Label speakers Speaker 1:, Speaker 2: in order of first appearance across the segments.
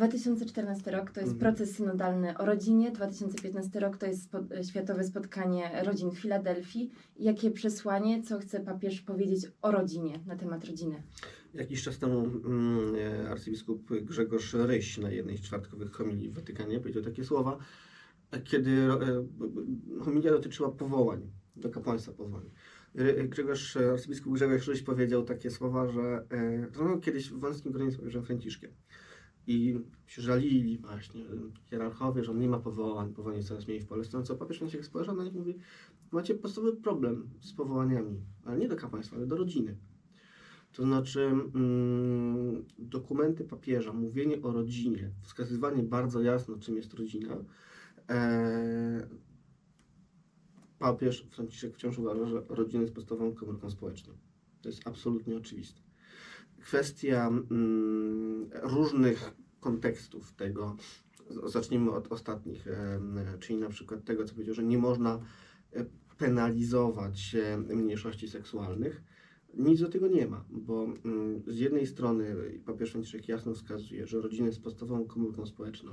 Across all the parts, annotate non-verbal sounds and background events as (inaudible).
Speaker 1: 2014 rok to jest
Speaker 2: Mhm.
Speaker 1: proces synodalny o rodzinie, 2015 rok to jest spo, Światowe Spotkanie Rodzin w Filadelfii. Jakie przesłanie, co chce papież powiedzieć o rodzinie, na temat rodziny?
Speaker 2: Jakiś czas temu mm, e, arcybiskup Grzegorz Ryś na jednej z czwartkowych homilii w Watykanie powiedział takie słowa, e, kiedy e, homilia dotyczyła powołań, do kapłaństwa powołań. Grzegorz, e, arcybiskup Grzegorz Ryś powiedział takie słowa, że e, no, kiedyś w wąskim gronie z Franciszkiem. I się żalili właśnie hierarchowie, że on nie ma powołań, jest coraz mniej w Polsce. No co papież Franciszek spojrzał na nich mówi, macie podstawowy problem z powołaniami, ale nie do kapłaństwa, ale do rodziny. To znaczy mm, dokumenty papieża, mówienie o rodzinie, wskazywanie bardzo jasno, czym jest rodzina. E, papież Franciszek wciąż uważa, że rodzina jest podstawową komórką społeczną. To jest absolutnie oczywiste. Kwestia mm, różnych kontekstów tego, zacznijmy od ostatnich, e, czyli na przykład tego, co powiedział, że nie można e, penalizować e, mniejszości seksualnych. Nic do tego nie ma, bo mm, z jednej strony papież Franciszek jasno wskazuje, że rodzina jest podstawową komórką społeczną.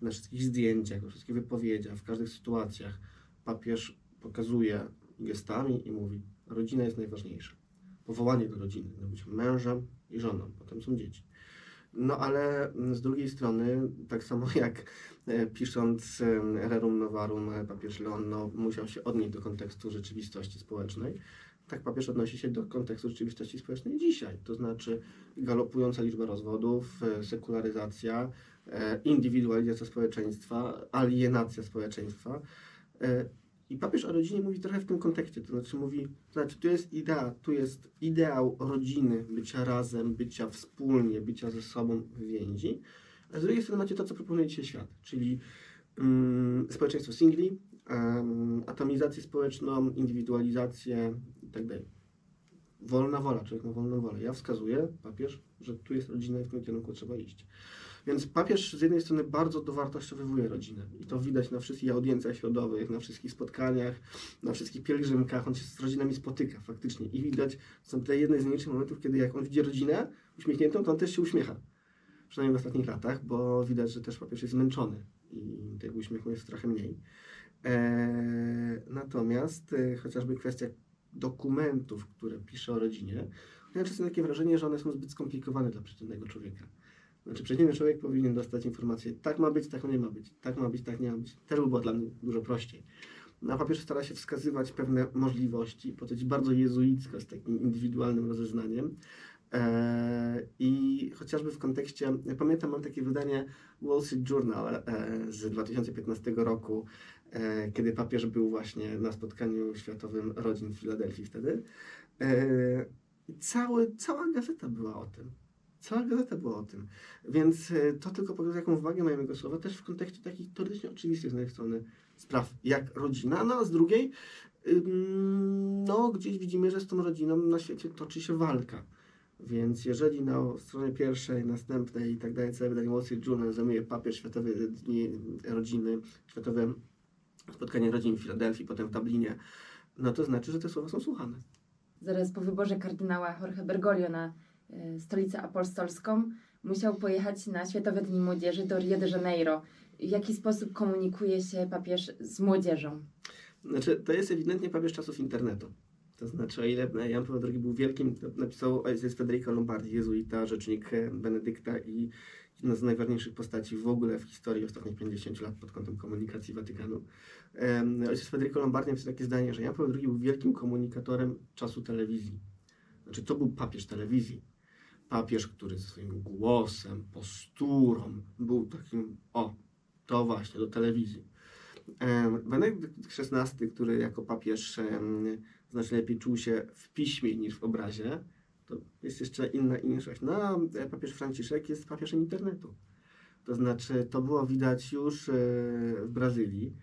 Speaker 2: Na wszystkich zdjęciach, we wszystkich wypowiedziach, w każdych sytuacjach papież pokazuje gestami i mówi, rodzina jest najważniejsza. Powołanie do rodziny, no być mężem i żoną, potem są dzieci. No ale mm, z drugiej strony, tak samo (laughs) jak e, pisząc Rerum Novarum, e, papież Leon no, musiał się odnieść do kontekstu rzeczywistości społecznej, tak papież odnosi się do kontekstu rzeczywistości społecznej dzisiaj. To znaczy galopująca liczba rozwodów, e, sekularyzacja, indywidualizacja społeczeństwa, alienacja społeczeństwa. I papież o rodzinie mówi trochę w tym kontekście. To znaczy mówi, to znaczy tu jest idea, tu jest ideał rodziny, bycia razem, bycia wspólnie, bycia ze sobą w więzi. A z drugiej strony macie to, co proponuje dzisiaj świat, czyli mm, społeczeństwo singli, em, atomizację społeczną, indywidualizację itd. Wolna wola, człowiek ma wolną wolę. Ja wskazuję, papież, że tu jest rodzina i w tym kierunku trzeba iść. Więc papież z jednej strony bardzo dowartościowywuje rodzinę i to widać na wszystkich audiencjach środowych, na wszystkich spotkaniach, na wszystkich pielgrzymkach. On się z rodzinami spotyka faktycznie i widać, są te jedne z nielicznych momentów, kiedy jak on widzi rodzinę uśmiechniętą, to on też się uśmiecha. Przynajmniej w ostatnich latach, bo widać, że też papież jest zmęczony i tego uśmiechu jest trochę mniej. Eee, natomiast e, chociażby kwestia dokumentów, które pisze o rodzinie, ja czasem takie wrażenie, że one są zbyt skomplikowane dla przeciętnego człowieka. Znaczy, przeciętny człowiek powinien dostać informację, tak ma być, tak nie ma być, tak ma być, tak nie ma być. Też by było dla mnie dużo prościej. No, a papież stara się wskazywać pewne możliwości, podejść bardzo jezuicko z takim indywidualnym rozeznaniem. Eee, I chociażby w kontekście, pamiętam, mam takie wydanie Wall Street Journal e, z 2015 roku, e, kiedy papież był właśnie na spotkaniu światowym rodzin w Filadelfii wtedy. E, cały, cała gazeta była o tym. Cała gazeta była o tym. Więc e, to tylko pokazuje, jaką wagę mają jego słowa, też w kontekście takich teoretycznie oczywistych z jednej strony spraw jak rodzina, no a z drugiej, no gdzieś widzimy, że z tą rodziną na świecie toczy się walka. Więc jeżeli na stronie pierwszej, następnej i tak dalej, całe wydanie Wall Street Journal zajmuje papież Światowe Dni Rodziny, Światowe Spotkanie Rodzin w Filadelfii, potem w Dublinie, no to znaczy, że te słowa są słuchane.
Speaker 1: Zaraz po wyborze kardynała Jorge Bergoglio na stolicę apostolską musiał pojechać na Światowe Dni Młodzieży do Rio de Janeiro. W jaki sposób komunikuje się papież z młodzieżą?
Speaker 2: Znaczy, to jest ewidentnie papież czasów internetu. To znaczy, o ile Jan Paweł II był wielkim, napisał ojciec Federico Lombardi, jezuita, rzecznik e, Benedykta i jedna z najważniejszych postaci w ogóle w historii ostatnich 50 lat pod kątem komunikacji Watykanu. Ojciec Federico Lombardi napisał takie zdanie, że Jan Paweł II był wielkim komunikatorem czasu telewizji. Znaczy, to był papież telewizji. Papież, który swoim głosem, posturą był takim, o, to właśnie, do telewizji. Benedykt XVI, który jako papież znacznie lepiej czuł się w piśmie niż w obrazie, to jest jeszcze inna inszość. No, a papież Franciszek jest papieżem internetu. To znaczy, to było widać już e, w Brazylii.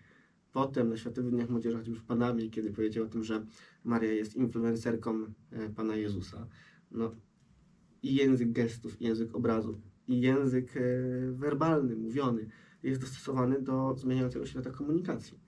Speaker 2: Potem na Światowych Dniach Młodzieży, już w Panamie, kiedy powiedział o tym, że Maria jest influencerką e, Pana Jezusa. No, i język gestów, i język obrazów, i język e, werbalny, mówiony jest dostosowany do zmieniającego świata komunikacji.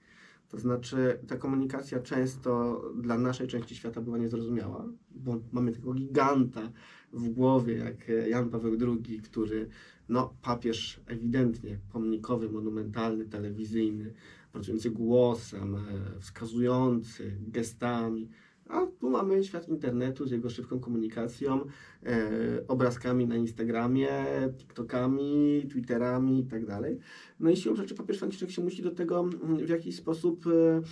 Speaker 2: To znaczy, ta komunikacja często dla naszej części świata była niezrozumiała, bo mamy tego giganta w głowie, jak Jan Paweł II, który no, papież ewidentnie pomnikowy, monumentalny, telewizyjny, pracujący głosem, e, wskazujący gestami. A tu mamy świat internetu z jego szybką komunikacją, e, obrazkami na Instagramie, TikTokami, Twitterami i tak. No i siłą rzeczy papież Franciszek się musi do tego mm, w jakiś sposób e,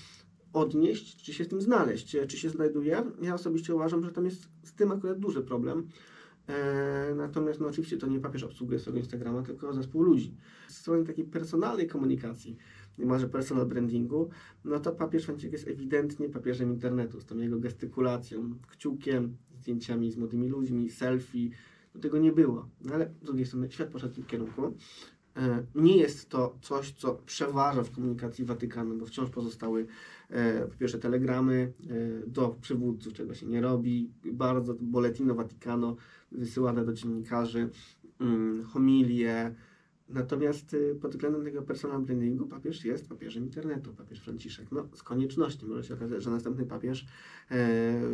Speaker 2: odnieść, czy się z tym znaleźć, e, czy się znajduje. Ja osobiście uważam, że tam jest z tym akurat duży problem. E, natomiast no oczywiście to nie papież obsługuje swojego Instagrama, tylko zespół ludzi. Z strony takiej personalnej komunikacji, niemalże personal brandingu, no to papież Franciszek jest ewidentnie papieżem internetu, z tą jego gestykulacją, kciukiem, zdjęciami z młodymi ludźmi, selfie. Do tego nie było. No ale z drugiej strony świat poszedł w tym kierunku. E, Nie jest to coś, co przeważa w komunikacji Watykanu, bo wciąż pozostały e, po pierwsze telegramy e, do przywódców, czego się nie robi, bardzo boletino Vaticano wysyłane do dziennikarzy, mm, homilie. Natomiast y, pod względem tego personal brandingu papież jest papieżem internetu, papież Franciszek. No, z konieczności może się okazać, że następny papież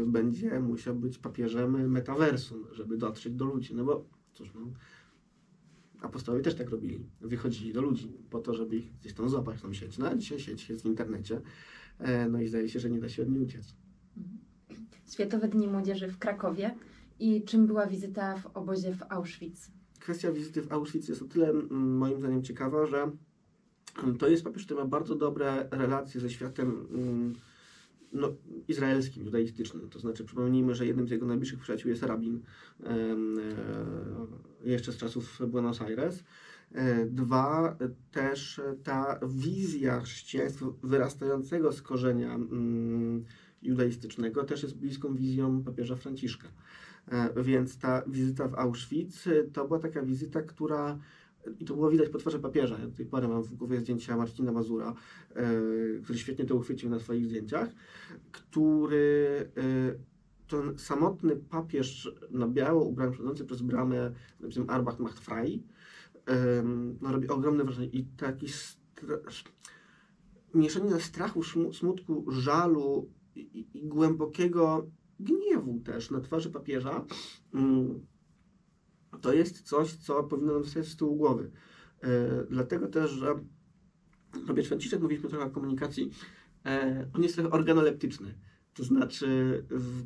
Speaker 2: będzie musiał być papieżem metaversum, żeby dotrzeć do ludzi. No bo cóż, no, apostołowie też tak robili. Wychodzili do ludzi po to, żeby ich gdzieś tam złapać tą sieć. No a dzisiaj sieć jest w internecie. E, no i zdaje się, że nie da się od niej uciec.
Speaker 1: Światowe Dni Młodzieży w Krakowie i czym była wizyta w obozie w Auschwitz?
Speaker 2: kwestia wizyty w Auschwitz jest o tyle mm, moim zdaniem ciekawa, że mm, to jest papież, który ma bardzo dobre relacje ze światem mm, no, izraelskim, judaistycznym. To znaczy, przypomnijmy, że jednym z jego najbliższych przyjaciół jest rabin e, jeszcze z czasów Buenos Aires. E, Dwa, też ta wizja chrześcijaństwa wyrastającego z korzenia mm, judaistycznego też jest bliską wizją papieża Franciszka. E, Więc ta wizyta w Auschwitz to była taka wizyta, która i to było widać po twarzy papieża. Ja do tej pory mam w głowie zdjęcia Marcina Mazura, e, który świetnie to uchwycił na swoich zdjęciach, który e, ten samotny papież na biało ubrany, przechodzący przez bramę napisem Arbach macht frei, no, robi ogromne wrażenie i taki stra- mieszanina strachu, smutku, żalu i, i- i głębokiego gniewu też na twarzy papieża, mm, to jest coś, co powinno nam zostać z tyłu głowy. E, dlatego też, że papież Franciszek, mówiliśmy trochę o komunikacji, e, on jest trochę organoleptyczny. To znaczy, w,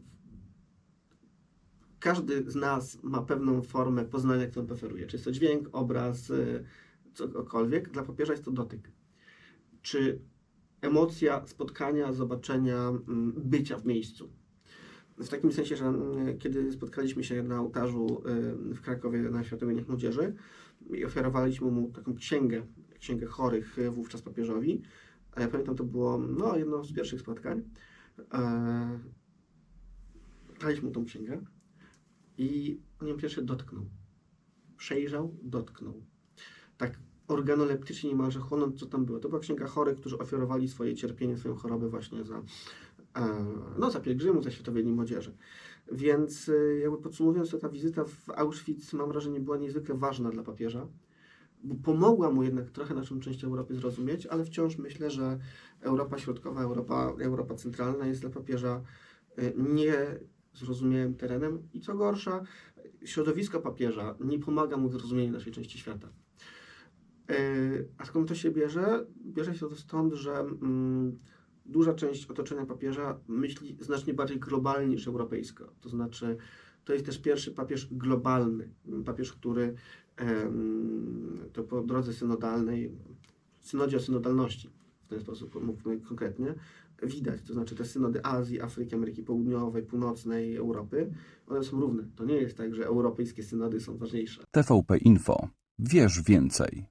Speaker 2: każdy z nas ma pewną formę poznania, którą preferuje. Czy jest to dźwięk, obraz, e, cokolwiek. Dla papieża jest to dotyk. Czy emocja spotkania, zobaczenia, mm, bycia w miejscu. W takim sensie, że mm, kiedy spotkaliśmy się na ołtarzu y, w Krakowie na Światowych Dniach Młodzieży i ofiarowaliśmy mu taką księgę, księgę chorych y, wówczas papieżowi, a ja pamiętam, to było no, jedno z pierwszych spotkań, e, daliśmy mu tą księgę i on ją pierwszy dotknął. Przejrzał, dotknął. Tak organoleptycznie niemalże chłonąc, co tam było. To była księga chorych, którzy ofiarowali swoje cierpienie, swoją chorobę właśnie za, no, za pielgrzymów, za Światowe Dni Młodzieży. Więc e, jakby podsumowując, to ta wizyta w Auschwitz, mam wrażenie, była niezwykle ważna dla papieża, bo pomogła mu jednak trochę naszą część Europy zrozumieć, ale wciąż myślę, że Europa Środkowa, Europa, Europa Centralna jest dla papieża e, nie zrozumiałym terenem i co gorsza, środowisko papieża nie pomaga mu w zrozumieniu naszej części świata. E, A skąd to się bierze? Bierze się to stąd, że mm, duża część otoczenia papieża myśli znacznie bardziej globalnie niż europejsko. To znaczy, to jest też pierwszy papież globalny. Papież, który to po drodze synodalnej, synodzie o synodalności, w ten sposób mówmy konkretnie, widać. To znaczy te synody Azji, Afryki, Ameryki Południowej, Północnej, Europy, one są równe. To nie jest tak, że europejskie synody są ważniejsze.
Speaker 3: TVP Info. Wierz więcej.